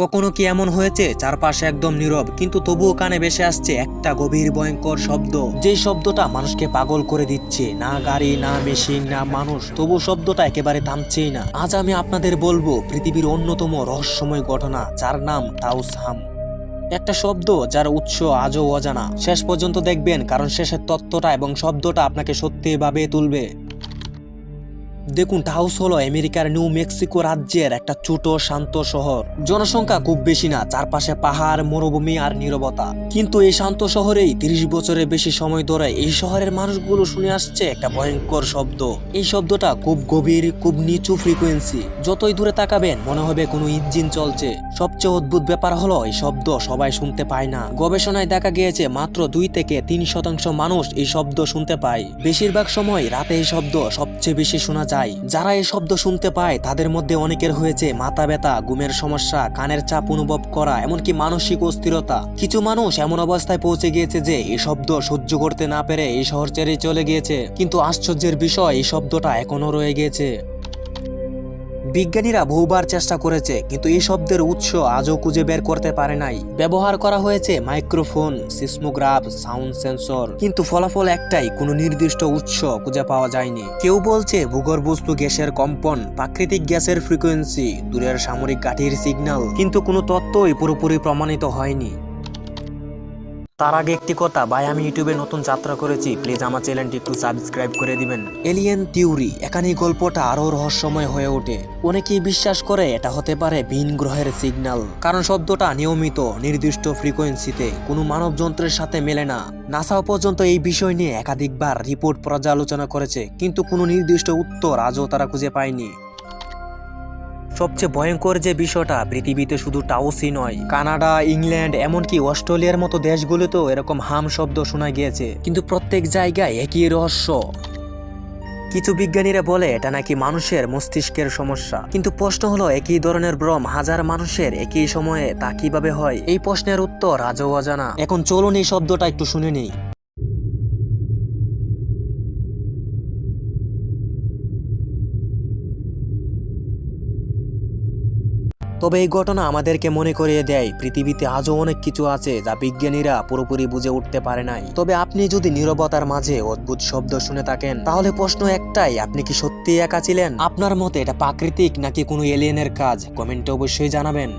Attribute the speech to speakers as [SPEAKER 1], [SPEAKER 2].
[SPEAKER 1] কখনো কি এমন হয়েছে? চারপাশে একদম নীরব, কিন্তু তবুও কানে ভেসে আসছে একটা গভীর ভয়ঙ্কর শব্দ। যে শব্দটা মানুষকে পাগল করে দিচ্ছে, না গাড়ি, না মেশিন, না মানুষ, তবু শব্দটা একেবারে থামছেই না। আজ আমি আপনাদের বলব, পৃথিবীর অন্যতম রহস্যময় ঘটনা, যার নাম টাউসহাম একটা শব্দ যার উৎস আজও অজানা। শেষ পর্যন্ত দেখবেন, কারণ শেষের তত্ত্বটা এবং শব্দটা আপনাকে সত্যি ভাবে তুলবে। দেখুন টাউস হলো আমেরিকার নিউ মেক্সিকো রাজ্যের একটা ছোট, শান্ত শহর। জনসংখ্যা খুব বেশি না, চারপাশে পাহাড়, মরুভূমি আর নীরবতা। কিন্তু এই শান্ত শহরেই তিরিশ বছরের বেশি সময় ধরে এই শহরের মানুষগুলো শুনে আসছে একটা ভয়ঙ্কর শব্দ। এই শব্দটা খুব গভীর, খুব নিচু ফ্রিকোয়েন্সি। যতই দূরে তাকাবেন, মনে হবে কোনো ইঞ্জিন চলছে। সবচেয়ে অদ্ভুত ব্যাপার হলো, এই শব্দ সবাই শুনতে পায় না। গবেষণায় দেখা গিয়েছে, মাত্র দুই থেকে তিন শতাংশ মানুষ এই শব্দ শুনতে পায়। বেশিরভাগ সময় রাতে এই শব্দ সবচেয়ে বেশি শোনা যায়। যারা এই শব্দ শুনতে পায়, তাদের মধ্যে অনেকের হয়েছে মাথা ব্যথা, ঘুমের সমস্যা, কানের চাপ অনুভব করা, এমনকি মানসিক অস্থিরতা। কিছু মানুষ এমন অবস্থায় পৌঁছে গিয়েছে যে, এই শব্দ সহ্য করতে না পেরে এই শহর ছেড়ে চলে গিয়েছে। কিন্তু আশ্চর্যের বিষয়, এই শব্দটা এখনও রয়ে গিয়েছে। বিজ্ঞানীরা বহুবার চেষ্টা করেছে, কিন্তু এই শব্দের উৎস আজও খুঁজে বের করতে পারে নাই। ব্যবহার করা হয়েছে মাইক্রোফোন, সিসমোগ্রাফ, সাউন্ড সেন্সর, কিন্তু ফলাফল একটাই, কোনো নির্দিষ্ট উৎস খুঁজে পাওয়া যায়নি। কেউ বলছে ভূগর্ভস্থ গ্যাসের কম্পন, প্রাকৃতিক গ্যাসের ফ্রিকোয়েন্সি, দূরের সামরিক ঘাঁটির সিগন্যাল, কিন্তু কোনো তত্ত্বই পুরোপুরি প্রমাণিত হয়নি। তার আগে একটি কথা, ভাই, আমি ইউটিউবে নতুন যাত্রা করেছি। প্লিজ আমার চ্যানেলটি একটু সাবস্ক্রাইব করে দিবেন। এলিয়েন থিওরি এখানে গল্পটা আরও রহস্যময় হয়ে ওঠে। অনেকেই বিশ্বাস করে এটা হতে পারে ভিন গ্রহের সিগন্যাল কারণ শব্দটা নিয়মিত, নির্দিষ্ট ফ্রিকোয়েন্সিতে, কোনো মানব যন্ত্রের সাথে মেলে না। নাসাও পর্যন্ত এই বিষয় নিয়ে একাধিকবার রিপোর্ট পর্যালোচনা করেছে, কিন্তু কোনো নির্দিষ্ট উত্তর আজও তারা খুঁজে পায়নি। সবচেয়ে ভয়ঙ্কর যে বিষয়টা, পৃথিবীতে শুধু টাউসই নয়। কানাডা, ইংল্যান্ড, এমনকি অস্ট্রেলিয়ার মতো দেশগুলোতেও এরকম হাম শব্দ শোনা গিয়েছে। কিন্তু প্রত্যেক জায়গায় একই রহস্য। কিছু বিজ্ঞানীরা বলে, এটা নাকি মানুষের মস্তিষ্কের সমস্যা। কিন্তু প্রশ্ন হলো, একই ধরনের ভ্রম হাজার মানুষের একই সময়ে তা কীভাবে হয়? এই প্রশ্নের উত্তর আজও অজানা। এখন চলুন এই শব্দটা একটু শুনে নেই। তবে এই ঘটনা আমাদেরকে মনে করিয়ে দেয়, পৃথিবীতে আজও অনেক কিছু আছে যা বিজ্ঞানীরা পুরোপুরি বুঝে উঠতে পারে নাই। তবে আপনি যদি নিরবতার মাঝে অদ্ভুত শব্দ শুনে থাকেন, তাহলে প্রশ্ন একটাই, আপনি কি সত্যি একা ছিলেন? আপনার মতে এটা প্রাকৃতিক নাকি কোনো এলিয়েনের কাজ? কমেন্টে অবশ্যই জানাবেন।